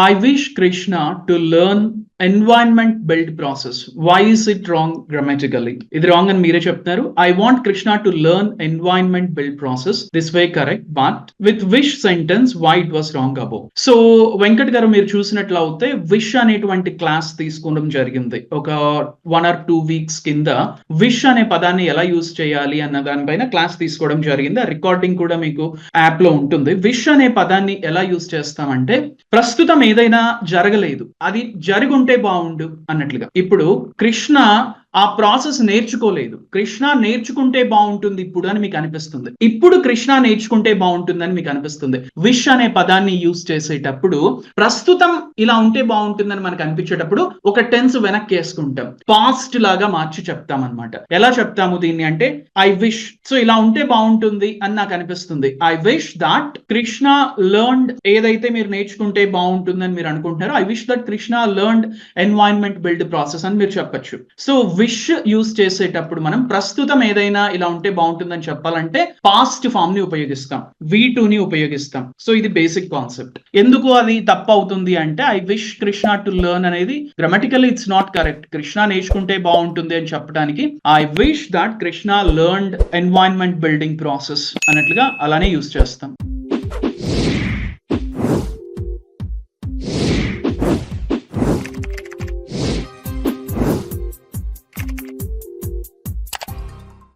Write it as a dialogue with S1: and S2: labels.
S1: I wish Krishna to learn environment build process why is it wrong grammatically ఇది wrong అని మీరే చెప్తున్నారు. I want Krishna to learn environment build process this way correct but with wish sentence why it was wrong above so Venkat garu మీరు చూసినట్లయితే wish అనేటువంటి class తీసుకోవడం జరిగింది. ఒక వన్ ఆర్ టూ వీక్స్ కింద విష్ అనే పదాన్ని ఎలా యూజ్ చేయాలి అన్న దానిపైన క్లాస్ తీసుకోవడం జరిగింది. ఆ రికార్డింగ్ కూడా మీకు యాప్లో ఉంటుంది. విష్ అనే పదాన్ని ఎలా యూజ్ చేస్తామంటే ప్రస్తుతం ఏదైనా జరగలేదు. అది జరిగి ఉంటే బాగుండు అన్నట్లుగా. ఇప్పుడు కృష్ణ ఆ ప్రాసెస్ నేర్చుకోలేదు. కృష్ణ నేర్చుకుంటే బాగుంటుంది ఇప్పుడు అని మీకు అనిపిస్తుంది. ఇప్పుడు కృష్ణ నేర్చుకుంటే బాగుంటుందని మీకు అనిపిస్తుంది. విష్ అనే పదాన్ని యూజ్ చేసేటప్పుడు ప్రస్తుతం ఇలా ఉంటే బాగుంటుందని మనకు అనిపించేటప్పుడు ఒక టెన్స్ వెనక్కి వేసుకుంటాం. పాస్ట్ లాగా మార్చి చెప్తాం అనమాట ఎలా చెప్తాము దీన్ని అంటే ఐ విష్. సో ఇలా ఉంటే బాగుంటుంది అని నాకు అనిపిస్తుంది. I wish that Krishna learned ఏదైతే మీరు నేర్చుకుంటే బాగుంటుందని మీరు అనుకుంటున్నారో I wish that Krishna learned environment build process అని మీరు చెప్పొచ్చు. సో విష్ యూస్ చేసేటప్పుడు మనం ప్రస్తుతం ఏదైనా ఇలా ఉంటే బాగుంటుందని చెప్పాలంటే పాస్ట్ ఫామ్ని ఉపయోగిస్తాం. వి టూ ని ఉపయోగిస్తాం. సో ఇది బేసిక్ కాన్సెప్ట్ ఎందుకు అది తప్పు అవుతుంది అంటే I wish Krishna to learn అనేది grammatically it's not correct Krishna నేర్చుకుంటే బాగుంటుంది అని చెప్పడానికి I wish that Krishna learned environment building process అన్నట్లుగా అలానే యూస్ చేస్తాం.